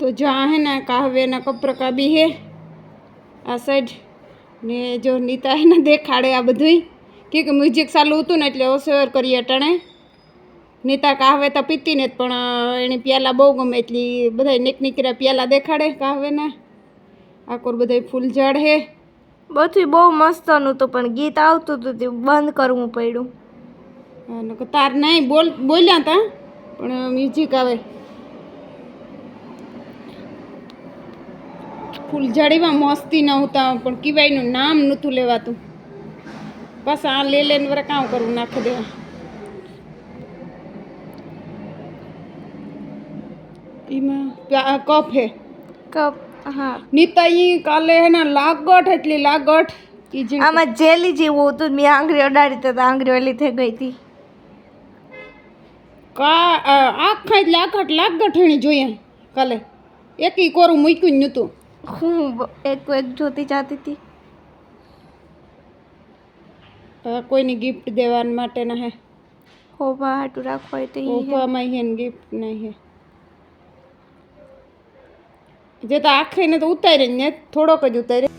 તો જ્યાં હે ને કાહવેના કપરકા બી હે. આ સાઈડ ને જો નીતા હે ને દેખાડે આ બધુંય. કે મ્યુઝિક ચાલુ હતું ને એટલે ઓસેવર કરીએ અટાણે. નીતા કાહવે તો પીતી ને પણ એને પ્યાલા બહુ ગમે એટલી. બધા નીક નીકળ્યા પ્યાલા દેખાડે કાહવેના આકોર બધા ફૂલ ઝાડ હે. બધું બહુ મસ્ત હતું પણ ગીત આવતું હતું તે બંધ કરવું પડ્યું. તાર નહીં બોલ બોલ્યા તા પણ મ્યુઝિક આવે. ફૂલઝાડીમાં મસ્તી નહોતા પણ કિવાયનું નામ નહોતું લેવાતું. બસ આ લે લેને વરે કામ કરવું નાખી દેવા. એમાં કફ કપ હે? કપ હા. નીતા ઈ કાલે હે ને લાગટ એટલી લાગટ આમાં જેલી જેવું હતું મેં આંગળી અડાડી તો આંગળી ઓલી થઈ ગઈ હતી. કા આખા લાગટ લાગટ હેણી જોઈએ કાલે. એકી કોરું મૂક્યું જ નહોતું. હું એક એક જોતી જાતી હતી. કોઈની ગિફ્ટ દેવા માટેના હે હોવા હાટું રાખવા હોય તો ઈ હે. હે ને ગિફ્ટ નહીં હે. જે તો આખરીને તો ઉતારે ને થોડોક જ ઉતારી.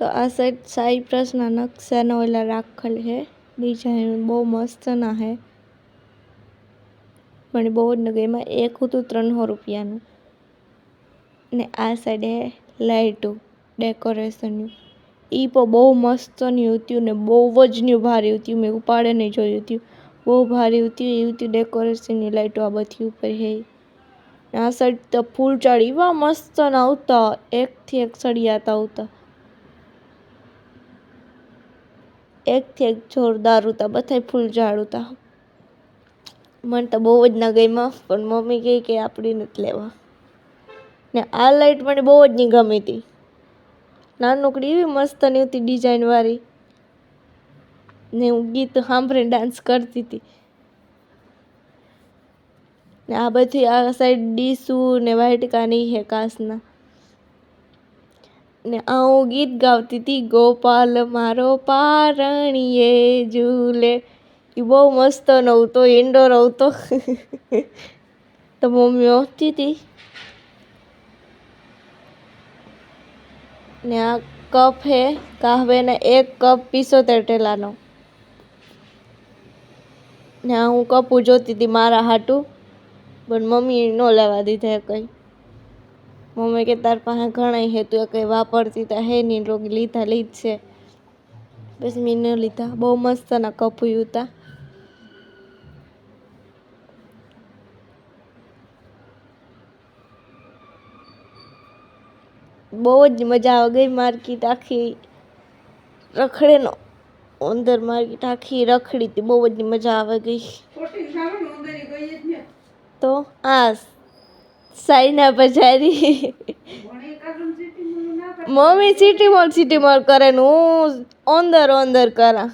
તો આ સાઈડ સાઈપ્રસના નકશાનો ઓલા રાખેલ છે. ડિઝાઇન બહુ મસ્ત ના હે મને બહુ જ નગર. એમાં એક હતું ત્રણસો રૂપિયાનું. ને આ સાઈડ હે લાઇટું ડેકોરેશનનું. એ પણ બહુ મસ્તની હતું ને બહુ જ ન્યુ ભારી હતું મેં ઉપાડે નહીં જોયું હતું બહુ ભારી હતું એવું હતું ડેકોરેશનની લાઇટો આ બધી ઉપર હે આ સાઈડ તો ફૂલ ચાડી એવા મસ્ત ના આવતા. એકથી એક સળિયાતા આવતા. એકથી એક જોરદાર હતા, બધાય ફૂલ ઝાડ હતા. મને તો બહુ જ ના ગમ્યા પણ મમ્મી કહે કે આપણી નથી લેવા. ને આ લાઈટ મને બહુ જ નહીં ગમી હતી. નાનકડી એવી મસ્તની હતી ડિઝાઇનવાળી ને હું ગીત સાંભળીને ડાન્સ કરતી હતી. ને આ બધી આ સાઈડ ડીસુ ને વાઇટકાની હે કાસના. ને આ હું ગીત ગાવતી હતી ગોપાલ મારો પારણીએ ઝૂલે. એ બહુ મસ્ત નવતો ઇન્ડોર આવતો. તો મમ્મી હોતી હતી ને આ કપ હે કાહવેને એક કપ પીસો તેટેલાનો. ને હું કપું જોતી હતી મારા હાટું, પણ મમ્મી ન લેવા દીધા કંઈ. મમ્મી કે તાર પાસે ઘણા હે તું કંઈ વાપરતી તો હે નહીં રોગ લીધા લીધ છે. પછી મેં ન લીધા બહુ મસ્તના કપ હતા. બહુ જ મજા આવી ગઈ માર્કેટ આખી રખડે નો અંદર માર્કેટ આખી રખડી હતી બહુ જ મજા આવે ગઈ. તો આ સાઈના બજારી. મમ્મી સિટી મોલ સિટી મોલ કરે ને હું અંદર અંદર કરા.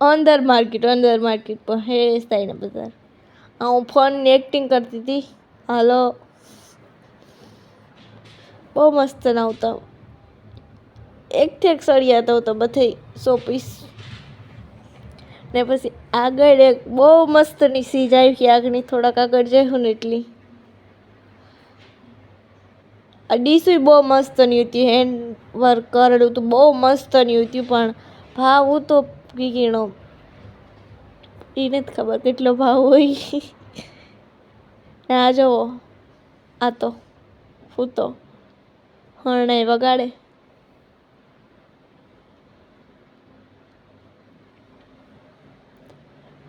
અંદર માર્કેટ અંદર માર્કેટ પર. હે સાઈના બજાર. હું ફોનની એક્ટિંગ કરતી હતી. હાલો. બહુ મસ્ત નાવતા. એકથી એક સળિયાતા તો બધે સો પીસ. ને પછી આગળ એક બહુ મસ્તની સીજ આવી આગળની થોડાક આગળ જઈશું ને એટલી. આ ડીસુય બહુ મસ્ત નહીં હતી હેન્ડ વર્ક કરેલું તો બહુ મસ્ત નહીં હતી, પણ ભાવ તો ગીગીણો એ નથી ખબર કેટલો ભાવ હોય. આ જુઓ, આ તો ફૂતો. હરણે વગાડે.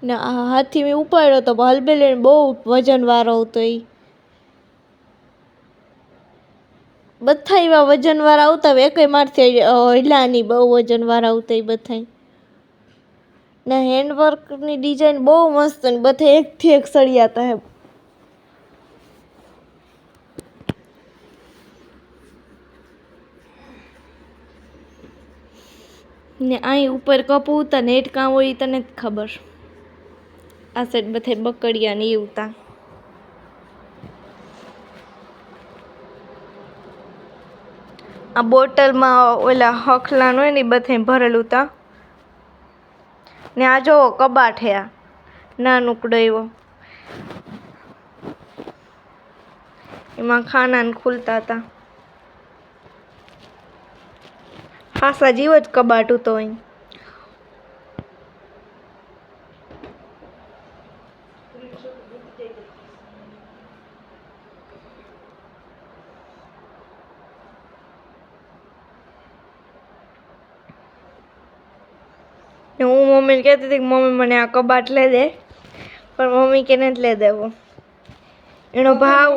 ને હાથથી મેં ઉપાડ્યો તો હલબેલે બહુ વજનવાળો હતો એ બધા એવા વજનવાળા આવતા હોય, એકેય મારથી હિલા નહીં, બહુ વજનવાળા આવતા એ બધા ને હેન્ડવર્કની ડિઝાઇન બહુ મસ્ત ને બધે એકથી એક સળિયાતા હે ને અહીં ઉપર કપૂતા તા નેટ કાં હોય તને જ ખબર. આ સાઈડ બધે બકડિયા ને એવું આ બોટલમાં ઓલા હખલાન હોય ને એ બધે ભરેલું તા. ને આ જો કબાટ હે આ નાનકડો એવો. એમાં ખાના ખુલતા હતા ખાસા જેવો જ કબાટ હતો અહીં ને હું મમ્મીને કહેતી હતી કે મમ્મી મને આ કબાટ લઈ દે. પણ મમ્મી કે નથી લઈ દેવો. એનો ભાવ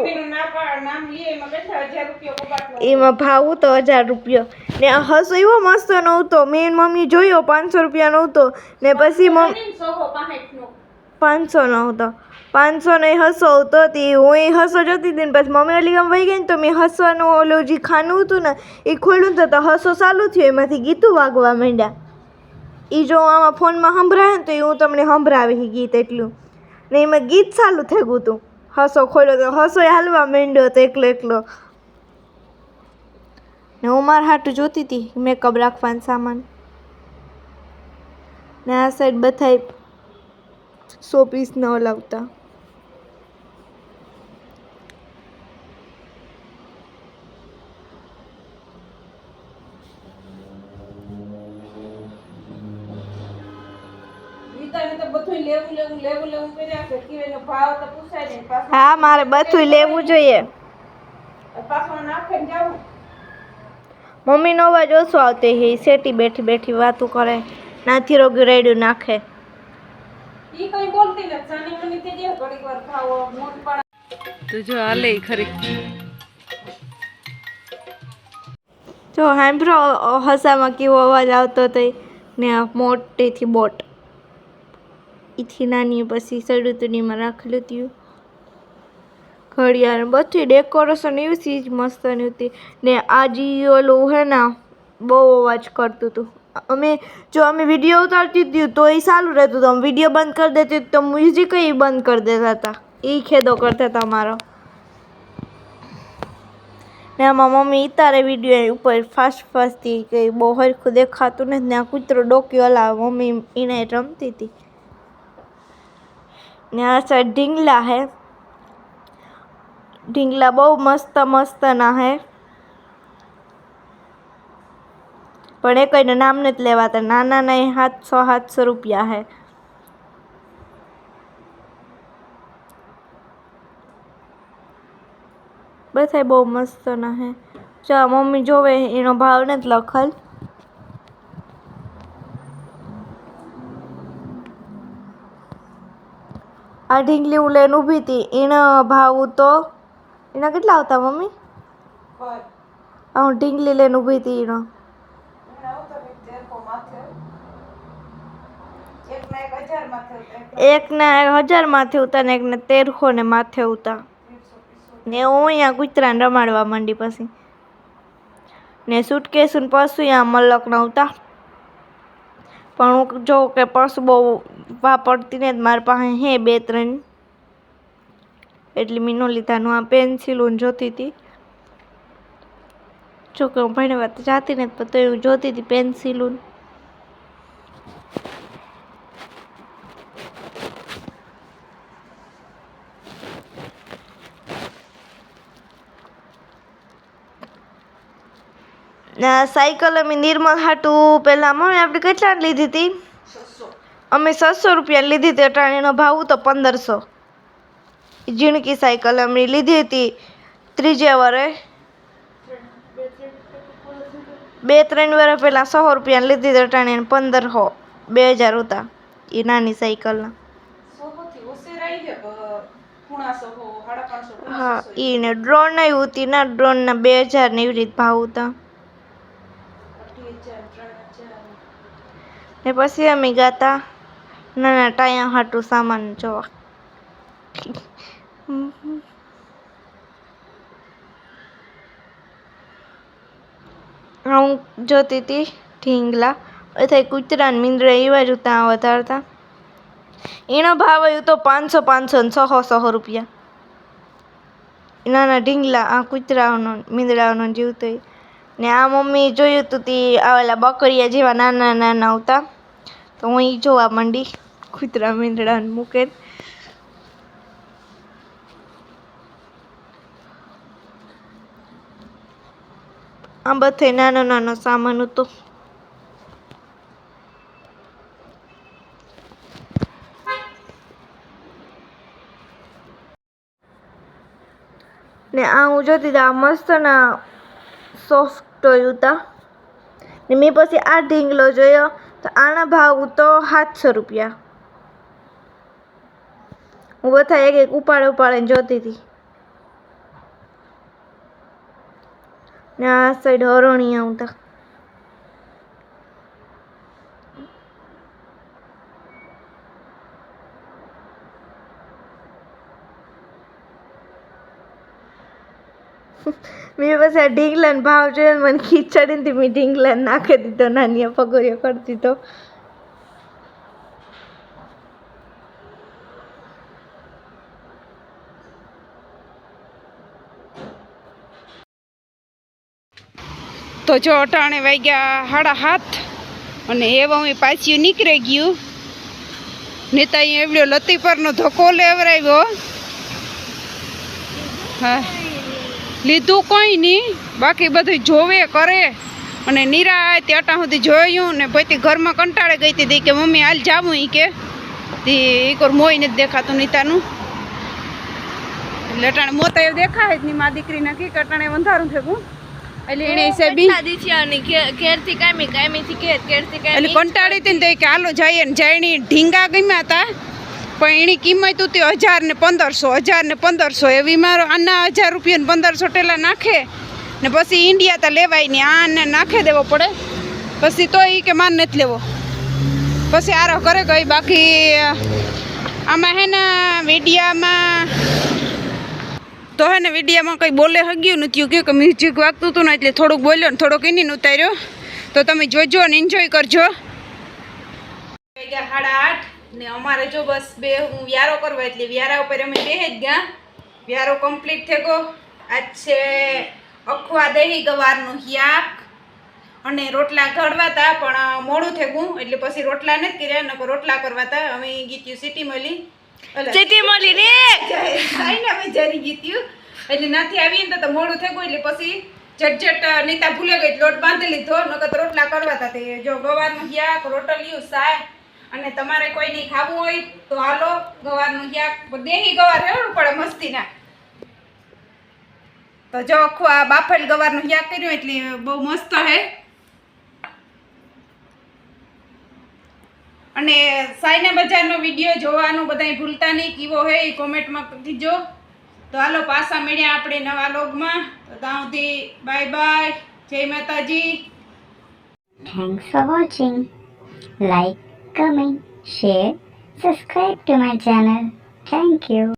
એમાં ભાવ હતો હજાર રૂપિયો. ને હસો એવો મસ્ત નહોતો. મેં મમ્મી જોયો પાંચસો રૂપિયા નહોતો. ને પછી મમ્મી પાંચસો નો હતો પાંચસો ને હસો હતો તે હું એ હસો જતી હતી ને પછી મમ્મી ઓલી ગામ વહી ગઈ ને તો મેં હસવાનું ઓલું જે ખાનું હતું ને એ ખોલ્યું તો તો હસો ચાલુ થયું. એમાંથી ગીતું વાગવા માંડ્યા. એ જો આમાં ફોનમાં સંભળાય ને તો એ હું તમને સંભળાવી ગીત એટલું. ને એમાં ગીત ચાલુ થઈ ગયું હતું. હસો ખોલ્યો તો હસો હાલવા માંડ્યો હતો એકલો એકલો. ને હું મારા હાટું જોતી હતી મેકઅપ રાખવાનો સામાન. ને આ સાઈડ બધાય સો પીસ ન લાવતા તો બધું લેવું લેવું લેવું લેવું કર્યા છે. કે ભાવ તો પૂછાય નહીં. પાછો હા મારે બધું લેવું જોઈએ. પાછો નાખે જાવું મમ્મીનો અવાજ ઓછો આવતો હે સેટી બેઠી બેઠી વાતું કરે. નાથી રોગી રેડ્યું નાખે. ઈ કઈ બોલતી નથી. સાની મની તે જે ઘડીક વાર ખાવો મોટ પાડા. તો જો હાલે ખરી. જો સાંભળો હસામાં કેવો અવાજ આવતો હતો ને આ મોટેથી બોટ. ઈથી નાની પછી સડુતુનીમાં રાખેલું હતું. ઘડિયાળ બધું ડેકોરેશન એવી મસ્ત અને હતી. ને આજી ઓલું હે ને, બહુ અવાજ કરતું હતું. અમે, જો અમે વીડિયો ઉતારતી હતી તો એ સારું રહેતું હતું. અમે વીડિયો બંધ કરી દેતી તો મ્યુઝિક એ બંધ કરી દેતા હતા. એ ખેદો કરતા હતા અમારો. ને આમાં મમ્મી તારે વીડિયો ઉપર ફાસ્ટ ફાસ્ટથી કંઈ બહુ હરખું દેખાતું નથી ને આ કૂતરો ડોક્યો હલાવે. મમ્મી એને રમતી હતી. આ સાઈડ ઢીંગલા હે. ઢીંગલા બહુ મસ્ત મસ્ત ના હે. પણ એ કોઈને નામ નથી લેવાતા. નાના ના સાતસો સાતસો રૂપિયા હે. બધા બહુ મસ્ત ના હે ચા મમ્મી જોવે, એનો ભાવ નથી લખલ. આ ઢીંગલી હું લઈને ઊભી હતી. એનો ભાવ તો એના કેટલા આવતા મમ્મી? હું ઢીંગલી લઈને ઊભી હતી એનો. એકને હજાર માથે ઉતા ને એકને તેરસો ને માથે ઉતા ને હું અહીંયા કૂતરાને રમાડવા માંડી પછી. ને સુટકેસ ને પશુ અહીંયા મલક નહોતા પણ હું જો કે પર્સ બહુ વાપરતી ને મારી પાસે હે બે ત્રણ. એટલે મીનો લીધાનું આ પેન્સિલું જોતી હતી. જો કે હું ભણવા જાતી ને તો હું જોતી હતી પેન્સિલું સાયકલ અમે નિર્મલ હાટું પહેલાં મમ્મી આપણે કેટલા લીધી હતી? અમે છસો રૂપિયા લીધી હતી અટાણીનો ભાવ તો પંદરસો. ઝીણકી સાયકલ અમે લીધી હતી ત્રીજે વરે. બે ત્રણ વર્ષ પહેલાં સો રૂપિયા લીધી હતી અટાણીને પંદરસો, બે હજાર હતા એ નાની સાયકલના હા એને ડ્રોન આવ્યું હતી ના ડ્રોનના બે હજાર ને એવી રીતે ભાવ હતા અઢી હજાર, ત્રણ હજાર. ને પછી અમે ગાતા ના ના ટાયા હાટું સામાન જોવા. હું જોતી હતી ઢીંગલા. અથવા કૂતરા ને મીંદડા એવા જ ત્યાં વધારતા. એનો ભાવ આવ્યો તો પાંચસો પાંચસો ને સો સો રૂપિયા. નાના ઢીંગલા આ કૂતરાઓનો, મીંદડાઓનો જીવતો. ને આ મમ્મી જોયું હતું તે આવેલા બકરિયા જેવા નાના નાના આવતા. તો હું ઈ જોવા માંડી, કૂતરા મીંદડાને મૂકે આ બધે નાનો નાનો સામાન હતો. ને આ હું જોતી હતી આ મસ્ત ના સોફ્ટ ટોય હતા ને મેં પછી આ ઢીંગલો જોયો, તો આના ભાવ તો સાતસો રૂપિયા. હું બધા એક એક ઉપાડે ઉપાડીને જોતી હતી. ને આ સાઈડ હરણી આવતા મેં પછી ઢીંગલાનો ભાવ જોયો મને ખીચડીને મેં ઢીંગલાને નાખી દીધો નાની પગોરીઓ કરતી તો તો જો અટાણે વાગ્યા સાડા હાથ અને એવા હું પાછી નીકળી ગયું. નેતા અહીં એવડ્યો લતી પરનો ધોકો લેવરાવ્યો. હા. લીધું કંઈ નહીં. બાકી બધું જોવે કરે. અને નિરા તે અટા સુધી જોયું ને પછી ઘરમાં કંટાળે ગઈ હતી કે મમ્મી હાલ જાવું ઈ કે. તે એક વાર મોય નથી દેખાતું નીતાનું. એટલે અટાણે મોતા એવું દેખાય જ નહીં મારી દીકરીને કી અટાણે અંધારું થયું એટલે એને હિસાબી ઘેરથી કામી કામીથી ઘેર ઘેરથી એટલે કંટાળી હતી ને તો કે હાલો જઈએ ને જઈની ઢીંગા ગમ્યા હતા પણ એની કિંમત હતી હજાર ને પંદરસો, હજાર ને પંદરસો. એવી મારો આના હજાર રૂપિયા ને પંદરસો ટેલા નાખે. ને પછી ઇન્ડિયા તો લેવાય નહીં આને નાખે દેવો પડે. પછી તો એ કે માન નથી લેવો. પછી આરો કરે ગઈ, બાકી આમાં હે ને મીડિયામાં તો હે ને મીડિયામાં કંઈ બોલે હગ્યું નથી. કે મ્યુઝિક વાગતું હતું ને એટલે થોડુંક બોલ્યો ને થોડોક એની ઉતાર્યો. તો તમે જોજો ને એન્જોય કરજો. આઠ. ને અમારે જો બસ બે હું વ્યારો કરવા એટલે વ્યારા ઉપર અમે બે જ ગયા. વ્યારો કમ્પ્લીટ થઈ ગયો. આજ છે અખવા દહીં ગવારનું હિયાક અને રોટલા ઘડવા હતા પણ મોડું થઈ ગયું. એટલે પછી રોટલા નથી કર્યા નકર રોટલા કરવા હતા અમે ગીત્યું સિટી મળી. સિટી મળી ને સાઈને અમે જરી ગીત્યું એટલે નથી આવી ને તો મોડું થઈ ગયું. એટલે પછી ઝટઝટ નીતા ભૂલે ગઈ. લોટ બાંધી લીધો. નકર રોટલા કરવા હતા તે. જો ગવારનું શાક રોટલિયું શાક અને તમારે કોઈ નહીં ખાવું હોય તો હાલો ગવારનું શાક. દેહી ગવાર રહેવું પડે મસ્તીના. તો જો આખું આ બાફેલ ગવારનું શાક કર્યું એટલે બહુ મસ્ત હે. અને સાઈના બજારનો વીડિયો જોવાનું બધાય ભૂલતા નહીં કેવો હે એ કોમેન્ટમાં કીજો. તો હાલો પાછા મળ્યા આપણે નવા લોગમાં. તો ત્યાં સુધી બાય બાય. જય Mataji. Thanks for watching Like, comment, share, subscribe to my channel. Thank you.